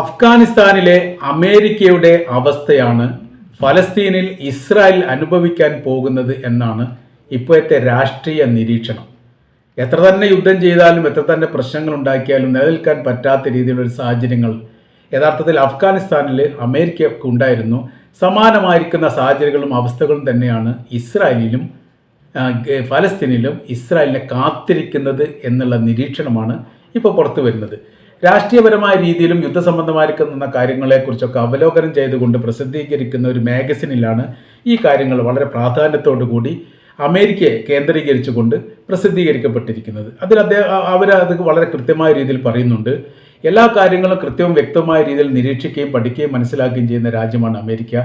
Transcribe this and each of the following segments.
അഫ്ഗാനിസ്ഥാനിലെ അമേരിക്കയുടെ അവസ്ഥയാണ് ഫലസ്തീനിൽ ഇസ്രായേൽ അനുഭവിക്കാൻ പോകുന്നത് എന്നാണ് ഇപ്പോഴത്തെ രാഷ്ട്രീയ നിരീക്ഷണം. എത്ര തന്നെ യുദ്ധം ചെയ്താലും എത്ര തന്നെ പ്രശ്നങ്ങൾ ഉണ്ടാക്കിയാലും നിലനിൽക്കാൻ പറ്റാത്ത രീതിയിലുള്ള സാഹചര്യങ്ങൾ യഥാർത്ഥത്തിൽ അഫ്ഗാനിസ്ഥാനിൽ അമേരിക്കയൊക്കെ ഉണ്ടായിരുന്നു. സമാനമായിരിക്കുന്ന സാഹചര്യങ്ങളും അവസ്ഥകളും തന്നെയാണ് ഇസ്രായേലിലും ഫലസ്തീനിലും ഇസ്രായേലിനെ കാത്തിരിക്കുന്നത് എന്നുള്ള നിരീക്ഷണമാണ് ഇപ്പോൾ പുറത്തു വരുന്നത്. രാഷ്ട്രീയപരമായ രീതിയിലും യുദ്ധസംബന്ധമായിരിക്കുന്ന കാര്യങ്ങളെക്കുറിച്ചൊക്കെ അവലോകനം ചെയ്തുകൊണ്ട് പ്രസിദ്ധീകരിക്കുന്ന ഒരു മാഗസിനിലാണ് ഈ കാര്യങ്ങൾ വളരെ പ്രാധാന്യത്തോടു കൂടി അമേരിക്കയെ കേന്ദ്രീകരിച്ചുകൊണ്ട് പ്രസിദ്ധീകരിക്കപ്പെട്ടിരിക്കുന്നത്. അതിൽ അദ്ദേഹം അവർ അത് വളരെ കൃത്യമായ രീതിയിൽ പറയുന്നുണ്ട്. എല്ലാ കാര്യങ്ങളും കൃത്യവും വ്യക്തമായ രീതിയിൽ നിരീക്ഷിക്കുകയും പഠിക്കുകയും മനസ്സിലാക്കുകയും ചെയ്യുന്ന രാജ്യമാണ് അമേരിക്ക.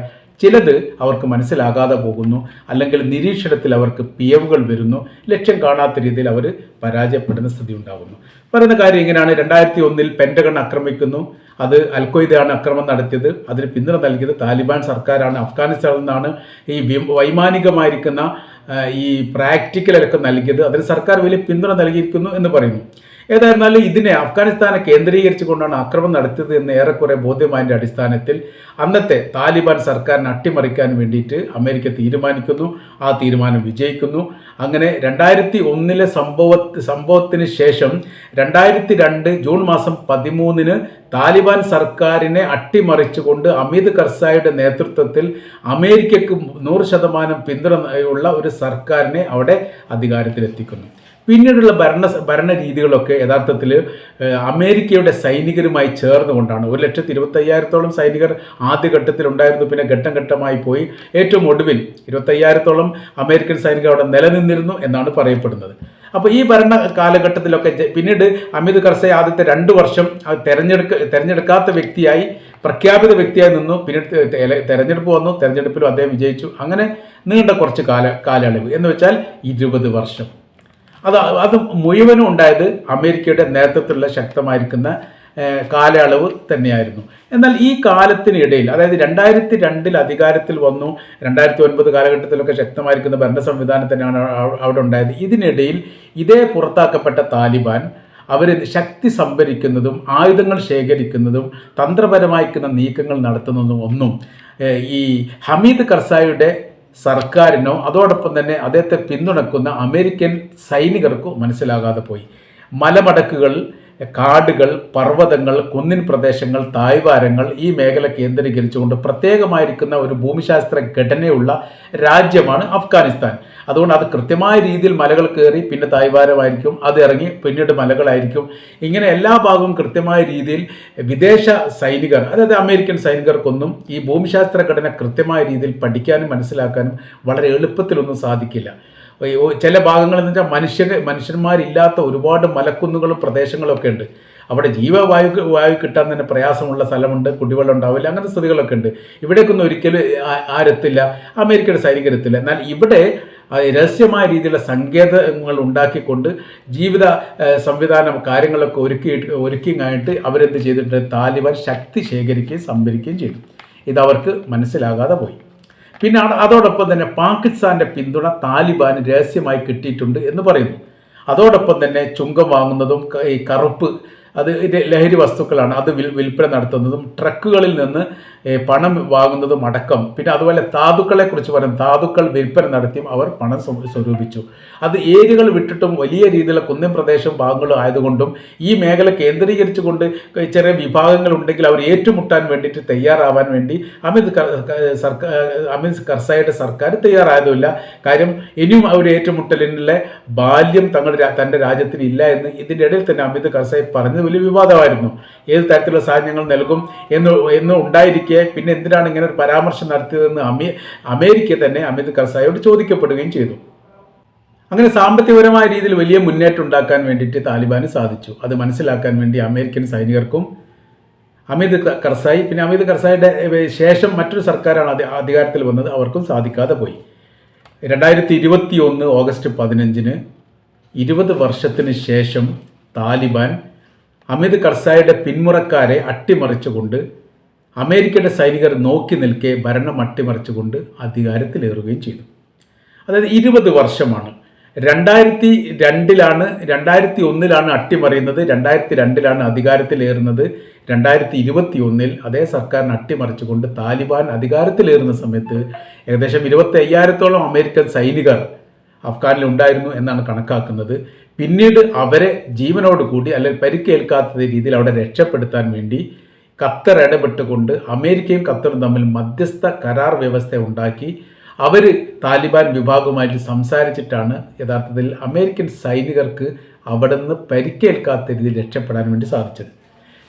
ചിലത് അവർക്ക് മനസ്സിലാകാതെ പോകുന്നു അല്ലെങ്കിൽ നിരീക്ഷണത്തിൽ അവർക്ക് പിയവുകൾ വരുന്നു ലക്ഷ്യം കാണാത്ത രീതിയിൽ അവർ പരാജയപ്പെടുന്ന സ്ഥിതി ഉണ്ടാകുന്നു. പറയുന്ന കാര്യം ഇങ്ങനെയാണ്. രണ്ടായിരത്തി ഒന്നിൽ പെന്റഗൺ ആക്രമിക്കുന്നു. അത് അൽഖ്വയ്ദയാണ് അക്രമം നടത്തിയത്. അതിന് പിന്തുണ നൽകിയത് താലിബാൻ സർക്കാരാണ്. അഫ്ഗാനിസ്ഥാനിൽ നിന്നാണ് ഈ വൈമാനികമായിരിക്കുന്ന ഈ പ്രാക്ടിക്കലൊക്കെ നൽകിയത്. അതിന് സർക്കാർ വലിയ പിന്തുണ നൽകിയിരിക്കുന്നു എന്ന് പറയുന്നു. ഏതായിരുന്നാലും ഇതിനെ അഫ്ഗാനിസ്ഥാനെ കേന്ദ്രീകരിച്ചുകൊണ്ടാണ് ആക്രമണം നടത്തിയത് എന്ന് ഏറെക്കുറെ ബോധ്യമായതിന്റെ അടിസ്ഥാനത്തിൽ അന്നത്തെ താലിബാൻ സർക്കാരിനെ അട്ടിമറിക്കാൻ വേണ്ടിയിട്ട് അമേരിക്ക തീരുമാനിക്കുന്നു. ആ തീരുമാനം വിജയിക്കുന്നു. അങ്ങനെ രണ്ടായിരത്തി ഒന്നിലെ സംഭവ സംഭവത്തിന് ശേഷം രണ്ടായിരത്തി രണ്ട് ജൂൺ മാസം പതിമൂന്നിന് താലിബാൻ സർക്കാരിനെ അട്ടിമറിച്ചുകൊണ്ട് അമിത് കർസായിയുടെ നേതൃത്വത്തിൽ അമേരിക്കയ്ക്ക് നൂറ് ശതമാനം പിന്തുണയുള്ള ഒരു സർക്കാരിനെ അവിടെ അധികാരത്തിലെത്തിക്കുന്നു. പിന്നീടുള്ള ഭരണ ഭരണ രീതികളൊക്കെ യഥാർത്ഥത്തിൽ അമേരിക്കയുടെ സൈനികരുമായി ചേർന്നുകൊണ്ടാണ്. ഒരു ലക്ഷത്തി ഇരുപത്തയ്യായിരത്തോളം സൈനികർ ആദ്യഘട്ടത്തിൽ ഉണ്ടായിരുന്നു പിന്നെ ഘട്ടം ഘട്ടമായി പോയി. ഏറ്റവും ഒടുവിൽ ഇരുപത്തയ്യായിരത്തോളം അമേരിക്കൻ സൈനികർ അവിടെ നിലനിന്നിരുന്നു എന്നാണ് പറയപ്പെടുന്നത്. അപ്പോൾ ഈ ഭരണ കാലഘട്ടത്തിലൊക്കെ പിന്നീട് അമിത് കർസെ ആദ്യത്തെ രണ്ട് വർഷം തെരഞ്ഞെടുക്ക തെരഞ്ഞെടുക്കാത്ത വ്യക്തിയായി പ്രഖ്യാപിത വ്യക്തിയായി നിന്നു. പിന്നീട് തെരഞ്ഞെടുപ്പ് വന്നു. തെരഞ്ഞെടുപ്പിലും അദ്ദേഹം വിജയിച്ചു. അങ്ങനെ നീണ്ട കുറച്ച് കാല കാലയളവ്. എന്ന് വെച്ചാൽ ഇരുപത് വർഷം. അത് അത് മുഴുവനും ഉണ്ടായത് അമേരിക്കയുടെ നേതൃത്വത്തിലുള്ള ശക്തമായിരിക്കുന്ന കാലയളവ് തന്നെയായിരുന്നു. എന്നാൽ ഈ കാലത്തിനിടയിൽ അതായത് രണ്ടായിരത്തി രണ്ടിൽ അധികാരത്തിൽ വന്നു രണ്ടായിരത്തി ഒൻപത് കാലഘട്ടത്തിലൊക്കെ ശക്തമായിരിക്കുന്ന ഭരണ സംവിധാനം തന്നെയാണ് അവ- അവിടെ ഉണ്ടായത്. ഇതിനിടയിൽ ഇതേ പുറത്താക്കപ്പെട്ട താലിബാൻ അവർ ശക്തി സംഭരിക്കുന്നതും ആയുധങ്ങൾ ശേഖരിക്കുന്നതും തന്ത്രപരമായിരിക്കുന്ന നീക്കങ്ങൾ നടത്തുന്നതും ഒന്നും ഈ ഹമീദ് കർസായിയുടെ സർക്കാരിനോ അതോടൊപ്പം തന്നെ അദ്ദേഹത്തെ പിന്തുണക്കുന്ന അമേരിക്കൻ സൈനികർക്കോ മനസ്സിലാകാതെ പോയി. മലമടക്കുകൾ കാടുകൾ പർവതങ്ങൾ കുന്നിൻ പ്രദേശങ്ങൾ തായ്വാരങ്ങൾ ഈ മേഖല കേന്ദ്രീകരിച്ചുകൊണ്ട് പ്രത്യേകമായിരിക്കുന്ന ഒരു ഭൂമിശാസ്ത്ര ഘടനയുള്ള രാജ്യമാണ് അഫ്ഗാനിസ്ഥാൻ. അതുകൊണ്ട് അത് കൃത്യമായ രീതിയിൽ മലകൾ കയറി പിന്നെ തായ്വാരമായിരിക്കും അത് ഇറങ്ങി പിന്നീട് മലകളായിരിക്കും. ഇങ്ങനെ എല്ലാ ഭാഗവും കൃത്യമായ രീതിയിൽ വിദേശ സൈനികർ അതായത് അമേരിക്കൻ സൈനികർക്കൊന്നും ഈ ഭൂമിശാസ്ത്ര ഘടന കൃത്യമായ രീതിയിൽ പഠിക്കാനും മനസ്സിലാക്കാനും വളരെ എളുപ്പത്തിലൊന്നും സാധിക്കില്ല. ചില ഭാഗങ്ങൾ എന്ന് വെച്ചാൽ മനുഷ്യ മനുഷ്യന്മാരില്ലാത്ത ഒരുപാട് മലക്കുന്നുകളും പ്രദേശങ്ങളൊക്കെ ഉണ്ട്. അവിടെ ജീവവായു വായു കിട്ടാൻ തന്നെ പ്രയാസമുള്ള സ്ഥലമുണ്ട് കുടിവെള്ളം ഉണ്ടാവില്ല അങ്ങനത്തെ സ്ഥിതികളൊക്കെ ഉണ്ട്. ഇവിടേക്കൊന്നും ഒരിക്കലും ആരെത്തില്ല അമേരിക്കയുടെ സൈനികരെത്തില്ല എന്നാൽ ഇവിടെ രഹസ്യമായ രീതിയിലുള്ള സങ്കേതങ്ങൾ ഉണ്ടാക്കിക്കൊണ്ട് ജീവിത സംവിധാനം കാര്യങ്ങളൊക്കെ ഒരുക്കി ഒരുക്കിയായിട്ട് അവരെന്ത് ചെയ്തിട്ടുണ്ട്? താലിബാൻ ശക്തി ശേഖരിക്കുകയും സംഭരിക്കുകയും ചെയ്തു. ഇതവർക്ക് മനസ്സിലാകാതെ പോയി. പിന്നെ അതോടൊപ്പം തന്നെ പാകിസ്ഥാന്റെ പിന്തുണ താലിബാന് രഹസ്യമായി കിട്ടിയിട്ടുണ്ട് എന്ന് പറയുന്നു. അതോടൊപ്പം തന്നെ ചുങ്കം വാങ്ങുന്നതും ഈ കറുപ്പ് അത് ലഹരി വസ്തുക്കളാണ്. അത് വിൽ വിൽപ്പന നടത്തുന്നതും ട്രക്കുകളിൽ നിന്ന് പണം വാങ്ങുന്നതും അടക്കം. പിന്നെ അതുപോലെ ധാതുക്കളെ കുറിച്ച് പറയും ധാതുക്കൾ വിൽപ്പന നടത്തിയും അവർ പണം സ്വരൂപിച്ചു. അത് ഏരിയകൾ വിട്ടിട്ടും വലിയ രീതിയിലുള്ള കുന്നിൻ പ്രദേശം ഭാഗങ്ങളും ആയതുകൊണ്ടും ഈ മേഖല കേന്ദ്രീകരിച്ചുകൊണ്ട് ചെറിയ വിഭാഗങ്ങൾ ഉണ്ടെങ്കിൽ അവർ ഏറ്റുമുട്ടാൻ വേണ്ടിയിട്ട് തയ്യാറാവാൻ വേണ്ടി അമിത് സർക്കാർ അമിത് കർസായുടെ സർക്കാർ തയ്യാറായതുമില്ല. കാര്യം ഇനിയും അവർ ഏറ്റുമുട്ടലിനുള്ള ബാല്യം തങ്ങളുടെ തന്റെ രാജ്യത്തിന് ഇല്ല എന്ന് ഇതിന്റെ ഇടയിൽ തന്നെ അമിത് കർസായി പറഞ്ഞത് വലിയ വിവാദമായിരുന്നു. ഏത് തരത്തിലുള്ള സാധനങ്ങൾ നൽകും എന്ന് എന്ന് ഉണ്ടായിരിക്കെ പിന്നെ എന്തിനാണ് ഇങ്ങനെ ഒരു പരാമർശം നടത്തിയതെന്ന് അമേ അമേരിക്ക തന്നെ അമിത് കർസായോട് ചോദിക്കപ്പെടുകയും ചെയ്തു. അങ്ങനെ സാമ്പത്തികപരമായ രീതിയിൽ വലിയ മുന്നേറ്റം ഉണ്ടാക്കാൻ വേണ്ടിയിട്ട് താലിബാന് സാധിച്ചു. അത് മനസ്സിലാക്കാൻ വേണ്ടി അമേരിക്കൻ സൈനികർക്കും അമിത് കർസായി പിന്നെ അമിത് കർസായിയുടെ ശേഷം മറ്റൊരു സർക്കാരാണ് അധി- അധികാരത്തിൽ വന്നത്. അവർക്കും സാധിക്കാതെ പോയി. രണ്ടായിരത്തി ഇരുപത്തി ഒന്ന് ഓഗസ്റ്റ് പതിനഞ്ചിന് ഇരുപത് വർഷത്തിന് ശേഷം താലിബാൻ അമിത് കർസായിയുടെ പിന്മുറക്കാരെ അട്ടിമറിച്ചുകൊണ്ട് അമേരിക്കയുടെ സൈനികർ നോക്കി നിൽക്കെ ഭരണം അട്ടിമറിച്ചുകൊണ്ട് അധികാരത്തിലേറുകയും ചെയ്തു. അതായത് ഇരുപത് വർഷമാണ്. രണ്ടായിരത്തി രണ്ടിലാണ് രണ്ടായിരത്തി ഒന്നിലാണ് അട്ടിമറിയുന്നത് രണ്ടായിരത്തി രണ്ടിലാണ് അധികാരത്തിലേറുന്നത് രണ്ടായിരത്തി ഇരുപത്തി ഒന്നിൽ അതേ സർക്കാരിനെ അട്ടിമറിച്ചുകൊണ്ട് താലിബാൻ അധികാരത്തിലേറുന്ന സമയത്ത് ഏകദേശം ഇരുപത്തി അയ്യായിരത്തോളം അമേരിക്കൻ സൈനികർ അഫ്ഗാനിൽ ഉണ്ടായിരുന്നു എന്നാണ് കണക്കാക്കുന്നത്. പിന്നീട് അവരെ ജീവനോട് കൂടി അല്ലെങ്കിൽ പരിക്കേൽക്കാത്ത രീതിയിൽ അവിടെ രക്ഷപ്പെടുത്താൻ വേണ്ടി ഖത്തർ ഇടപെട്ടുകൊണ്ട് അമേരിക്കയും ഖത്തറും തമ്മിൽ മധ്യസ്ഥ കരാർ വ്യവസ്ഥ ഉണ്ടാക്കി. അവർ താലിബാൻ വിഭാഗവുമായിട്ട് സംസാരിച്ചിട്ടാണ് യഥാർത്ഥത്തിൽ അമേരിക്കൻ സൈനികർക്ക് അവിടെ നിന്ന് പരിക്കേൽക്കാത്ത രീതിയിൽ രക്ഷപ്പെടാൻ വേണ്ടി സാധിച്ചത്.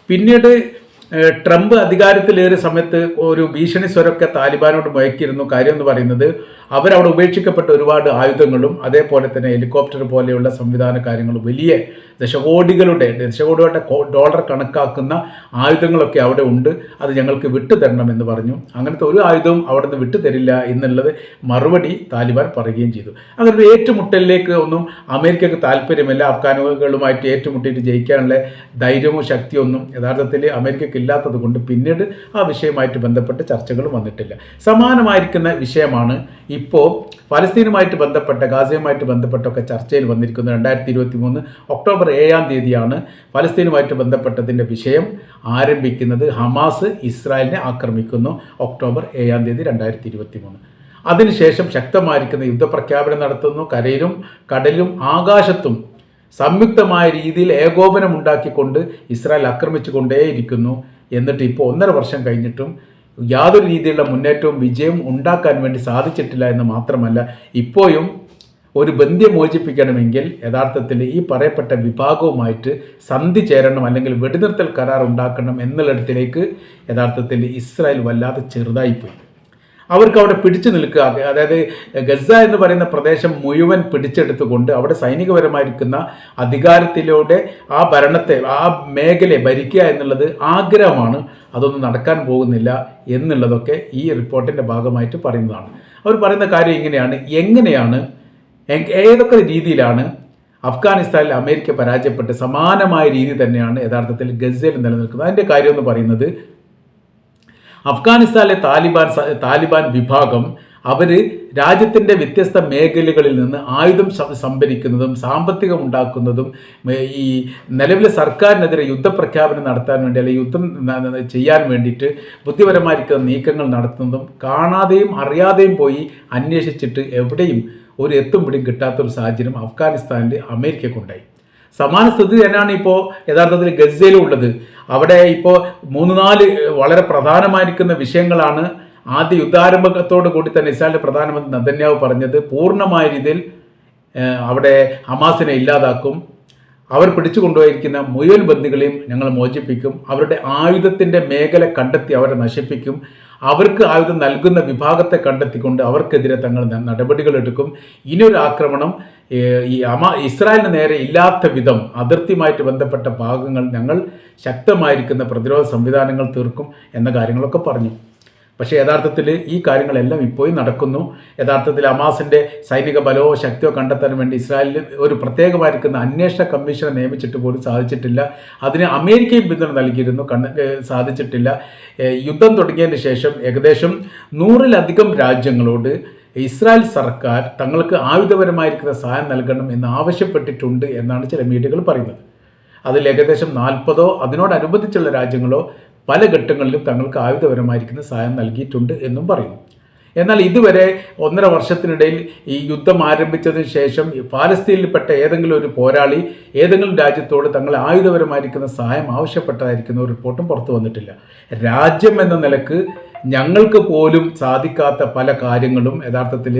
പിന്നീട് ട്രംപ് അധികാരത്തിലേറിയ സമയത്ത് ഒരു ഭീഷണി സ്വരമൊക്കെ താലിബാനോട് മുഴക്കിയിരുന്നു കാര്യം എന്ന് പറയുന്നത് അവരവിടെ ഉപേക്ഷിക്കപ്പെട്ട ഒരുപാട് ആയുധങ്ങളും അതേപോലെ തന്നെ ഹെലികോപ്റ്റർ പോലെയുള്ള സംവിധാന കാര്യങ്ങളും വലിയ ദശകോടികളുടെ ദശകോടികളുടെ ഡോളർ കണക്കാക്കുന്ന ആയുധങ്ങളൊക്കെ അവിടെ ഉണ്ട്. അത് ഞങ്ങൾക്ക് വിട്ടു തരണം എന്ന് പറഞ്ഞു. അങ്ങനത്തെ ഒരു ആയുധവും അവിടെ നിന്ന് വിട്ടു തരില്ല എന്നുള്ളത് മറുപടി താലിബാൻ പറയുകയും ചെയ്തു. അങ്ങനെ ഒരു ഏറ്റുമുട്ടലിലേക്ക് ഒന്നും അമേരിക്കക്ക് താല്പര്യമില്ല. അഫ്ഗാനുകളുമായിട്ട് ഏറ്റുമുട്ടിയിട്ട് ജയിക്കാനുള്ള ധൈര്യമോ ശക്തിയൊന്നും യഥാർത്ഥത്തിൽ അമേരിക്കക്ക് ഇല്ലാത്തത് കൊണ്ട് പിന്നീട് ആ വിഷയമായിട്ട് ബന്ധപ്പെട്ട് ചർച്ചകൾ വന്നിട്ടില്ല. സമാനമായിരിക്കുന്ന വിഷയമാണ് ഇപ്പോൾ ഫലസ്തീനുമായിട്ട് ബന്ധപ്പെട്ട ഗാസയുമായിട്ട് ബന്ധപ്പെട്ടൊക്കെ ചർച്ചയിൽ വന്നിരിക്കുന്നത് രണ്ടായിരത്തി ഇരുപത്തി മൂന്ന് ഒക്ടോബർ ഏഴാം തീയതിയാണ് ഫലസ്തീനുമായിട്ട് ബന്ധപ്പെട്ടതിന്റെ വിഷയം ആരംഭിക്കുന്നത്. ഹമാസ് ഇസ്രായേലിനെ ആക്രമിക്കുന്നു ഒക്ടോബർ ഏഴാം തീയതി രണ്ടായിരത്തി ഇരുപത്തി മൂന്ന് അതിനുശേഷം ശക്തമായിരിക്കുന്ന യുദ്ധപ്രഖ്യാപനം നടത്തുന്നു. കരയിലും കടലിലും ആകാശത്തും സംയുക്തമായ രീതിയിൽ ഏകോപനം ഉണ്ടാക്കിക്കൊണ്ട് ഇസ്രായേൽ ആക്രമിച്ചു കൊണ്ടേയിരിക്കുന്നു എന്നിട്ട് ഇപ്പോൾ ഒന്നര വർഷം കഴിഞ്ഞിട്ടും യാതൊരു രീതിയിലുള്ള മുന്നേറ്റവും വിജയവും ഉണ്ടാക്കാൻ വേണ്ടി സാധിച്ചിട്ടില്ല എന്ന് മാത്രമല്ല ഇപ്പോഴും ഒരു ബന്ധ്യം മോചിപ്പിക്കണമെങ്കിൽ യഥാർത്ഥത്തിൽ ഈ പറയപ്പെട്ട വിഭാഗവുമായിട്ട് സന്ധി ചേരണം അല്ലെങ്കിൽ വെടിനിർത്തൽ കരാർ ഉണ്ടാക്കണം എന്നുള്ളിടത്തിലേക്ക് യഥാർത്ഥത്തിൽ ഇസ്രായേൽ വല്ലാതെ ചെറുതായിപ്പോയി. അവർക്ക് അവിടെ പിടിച്ചു നിൽക്കുക അതായത് ഗസ എന്ന് പറയുന്ന പ്രദേശം മുഴുവൻ പിടിച്ചെടുത്തുകൊണ്ട് അവിടെ സൈനികപരമായിരിക്കുന്ന അധികാരത്തിലൂടെ ആ ഭരണത്തെ ആ മേഖലയെ ഭരിക്കുക എന്നുള്ളത് ആഗ്രഹമാണ്. അതൊന്നും നടക്കാൻ പോകുന്നില്ല എന്നുള്ളതൊക്കെ ഈ റിപ്പോർട്ടിന്റെ ഭാഗമായിട്ട് പറയുന്നതാണ്. അവർ പറയുന്ന കാര്യം ഇങ്ങനെയാണ്. എങ്ങനെയാണ്? ഏതൊക്കെ രീതിയിലാണ് അഫ്ഗാനിസ്ഥാനിൽ അമേരിക്ക പരാജയപ്പെട്ട് സമാനമായ രീതി തന്നെയാണ് യഥാർത്ഥത്തിൽ ഗസയിൽ നിലനിൽക്കുന്നത്? അതിന്റെ കാര്യം എന്ന് പറയുന്നത് അഫ്ഗാനിസ്ഥാനിലെ താലിബാൻ താലിബാൻ വിഭാഗം അവർ രാജ്യത്തിന്റെ വ്യത്യസ്ത മേഖലകളിൽ നിന്ന് ആയുധം സംഭരിക്കുന്നതും സാമ്പത്തികം ഉണ്ടാക്കുന്നതും ഈ നിലവിലെ സർക്കാരിനെതിരെ യുദ്ധപ്രഖ്യാപനം നടത്താൻ വേണ്ടി അല്ലെങ്കിൽ യുദ്ധം ചെയ്യാൻ വേണ്ടിയിട്ട് ബുദ്ധിപരമായിരിക്കുന്ന നീക്കങ്ങൾ നടത്തുന്നതും കാണാതെയും അറിയാതെയും പോയി അന്വേഷിച്ചിട്ട് എവിടെയും ഒരു എത്തും പിടിയും കിട്ടാത്തൊരു സാഹചര്യം അഫ്ഗാനിസ്ഥാനിൽ അമേരിക്കക്കുണ്ടായി സമാന സ്ഥിതി തന്നെയാണ് ഇപ്പോൾ യഥാർത്ഥത്തിൽ ഗസയിലും ഉള്ളത്. അവിടെ ഇപ്പോൾ മൂന്ന് നാല് വളരെ പ്രധാനമായിരിക്കുന്ന വിഷയങ്ങളാണ് ആദ്യ യുദ്ധാരംഭത്തോടു കൂടി തന്നെ ഇസ്രായേലിന്റെ പ്രധാനമന്ത്രി നദന്യാവ് പറഞ്ഞത് പൂർണമായ രീതിയിൽ അവിടെ ഹമാസിനെ ഇല്ലാതാക്കും. അവർ പിടിച്ചു കൊണ്ടുപോയിരിക്കുന്ന മുഴുവൻ ബന്ദികളെയും ഞങ്ങൾ മോചിപ്പിക്കും. അവരുടെ ആയുധത്തിന്റെ മേഖല കണ്ടെത്തി അവരെ നശിപ്പിക്കും. അവർക്ക് ആയുധം നൽകുന്ന വിഭാഗത്തെ കണ്ടെത്തിക്കൊണ്ട് അവർക്കെതിരെ തങ്ങൾ നടപടികൾ എടുക്കും. ഇനിയൊരു ആക്രമണം ഈ അമ ഇസ്രായേലിന് നേരെ ഇല്ലാത്ത വിധം അതിർത്തിയുമായിട്ട് ബന്ധപ്പെട്ട ഭാഗങ്ങൾ ഞങ്ങൾ ശക്തമായിരിക്കുന്ന പ്രതിരോധ സംവിധാനങ്ങൾ തീർക്കും എന്ന കാര്യങ്ങളൊക്കെ പറഞ്ഞു. പക്ഷേ യഥാർത്ഥത്തിൽ ഈ കാര്യങ്ങളെല്ലാം ഇപ്പോഴും നടക്കുന്നു. യഥാർത്ഥത്തിൽ അമാസിന്റെ സൈനിക ബലമോ ശക്തിയോ കണ്ടെത്താൻ വേണ്ടി ഇസ്രായേലിൽ ഒരു പ്രത്യേകമായിരിക്കുന്ന അന്വേഷണ കമ്മീഷനെ നിയമിച്ചിട്ട് പോലും സാധിച്ചിട്ടില്ല. അതിന് അമേരിക്കയും പിന്തുണ നൽകിയിരുന്നു. കണ്ണ് സാധിച്ചിട്ടില്ല. യുദ്ധം തുടങ്ങിയതിന് ശേഷം ഏകദേശം നൂറിലധികം രാജ്യങ്ങളോട് ഇസ്രായേൽ സർക്കാർ തങ്ങൾക്ക് ആയുധപരമായിരിക്കുന്ന സഹായം നൽകണം എന്ന് ആവശ്യപ്പെട്ടിട്ടുണ്ട് എന്നാണ് ചില മീഡിയകൾ പറയുന്നത്. അതിൽ ഏകദേശം നാൽപ്പതോ അതിനോടനുബന്ധിച്ചുള്ള രാജ്യങ്ങളോ പല ഘട്ടങ്ങളിലും തങ്ങൾക്ക് ആയുധപരമായിരിക്കുന്ന സഹായം നൽകിയിട്ടുണ്ട് എന്നും പറയുന്നു. എന്നാൽ ഇതുവരെ ഒന്നര വർഷത്തിനിടയിൽ ഈ യുദ്ധം ആരംഭിച്ചതിന് ശേഷം പാലസ്തീനിൽപ്പെട്ട ഏതെങ്കിലും ഒരു പോരാളി ഏതെങ്കിലും രാജ്യത്തോട് തങ്ങൾ ആയുധപരമായിരിക്കുന്ന സഹായം ആവശ്യപ്പെട്ടതായിരിക്കുന്ന ഒരു റിപ്പോർട്ടും പുറത്തു വന്നിട്ടില്ല. രാജ്യം എന്ന നിലയ്ക്ക് ഞങ്ങൾക്ക് പോലും സാധിക്കാത്ത പല കാര്യങ്ങളും യഥാർത്ഥത്തിൽ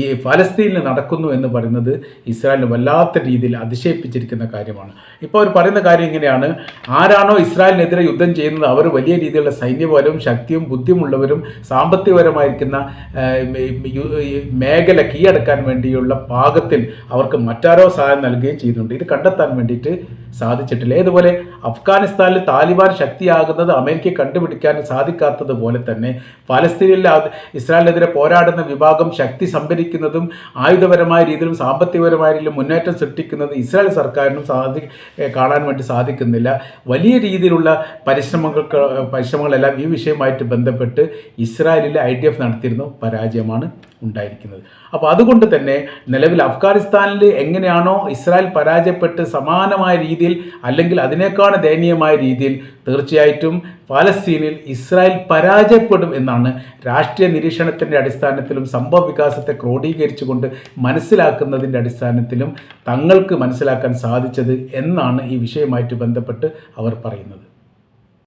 ഈ ഫലസ്തീനിൽ നടക്കുന്നു എന്ന് പറയുന്നത് ഇസ്രായേലിന് വല്ലാത്ത രീതിയിൽ അതിശയിപ്പിച്ചിരിക്കുന്ന കാര്യമാണ്. ഇപ്പോൾ അവർ പറയുന്ന കാര്യം ഇങ്ങനെയാണ്. ആരാണോ ഇസ്രായേലിനെതിരെ യുദ്ധം ചെയ്യുന്നത് അവർ വലിയ രീതിയിലുള്ള സൈന്യബലവും ശക്തിയും ബുദ്ധിമുള്ളവരും സാമ്പത്തികപരമായിരിക്കുന്ന മേഖല കീഴടക്കാൻ വേണ്ടിയുള്ള പാകത്തിൽ അവർക്ക് മറ്റാരോ സഹായം നൽകുകയും ചെയ്യുന്നുണ്ട്. ഇത് കണ്ടെത്താൻ വേണ്ടിയിട്ട് സാധിച്ചിട്ടില്ല. ഇതുപോലെ അഫ്ഗാനിസ്ഥാനിൽ താലിബാൻ ശക്തിയാകുന്നത് അമേരിക്കയെ കണ്ടുപിടിക്കാൻ സാധിക്കാത്തതുപോലെ തന്നെ ഫലസ്തീനിൽ അത് ഇസ്രായേലിനെതിരെ പോരാടുന്ന വിഭാഗം ശക്തി സംഭരിക്കുന്നതും ആയുധപരമായ രീതിയിലും സാമ്പത്തികപരമായ രീതിയിലും മുന്നേറ്റം സൃഷ്ടിക്കുന്നത് ഇസ്രായേൽ സർക്കാരിനും സാധി കാണാൻ വേണ്ടി സാധിക്കുന്നില്ല. വലിയ രീതിയിലുള്ള പരിശ്രമങ്ങൾക്ക് പരിശ്രമങ്ങളെല്ലാം ഈ വിഷയവുമായിട്ട് ബന്ധപ്പെട്ട് ഇസ്രായേലിൽ ഐ ഡി എഫ് നടത്തിയിരുന്നു പരാജയമാണ് ഉണ്ടായിരിക്കുന്നത്. അപ്പോൾ അതുകൊണ്ട് തന്നെ നിലവിൽ അഫ്ഗാനിസ്ഥാനിൽ എങ്ങനെയാണോ ഇസ്രായേൽ പരാജയപ്പെട്ട് സമാനമായ രീതിയിൽ അല്ലെങ്കിൽ അതിനേക്കാൾ ദയനീയമായ രീതിയിൽ തീർച്ചയായിട്ടും പാലസ്തീനിൽ ഇസ്രായേൽ പരാജയപ്പെടും എന്നാണ് രാഷ്ട്രീയ നിരീക്ഷണത്തിന്റെ അടിസ്ഥാനത്തിലും സംഭവ വികാസത്തെ ക്രോഡീകരിച്ചുകൊണ്ട് മനസ്സിലാക്കുന്നതിന്റെ അടിസ്ഥാനത്തിലും തങ്ങൾക്ക് മനസ്സിലാക്കാൻ സാധിച്ചത് എന്നാണ് ഈ വിഷയവുമായിട്ട് ബന്ധപ്പെട്ട് അവർ പറയുന്നത്.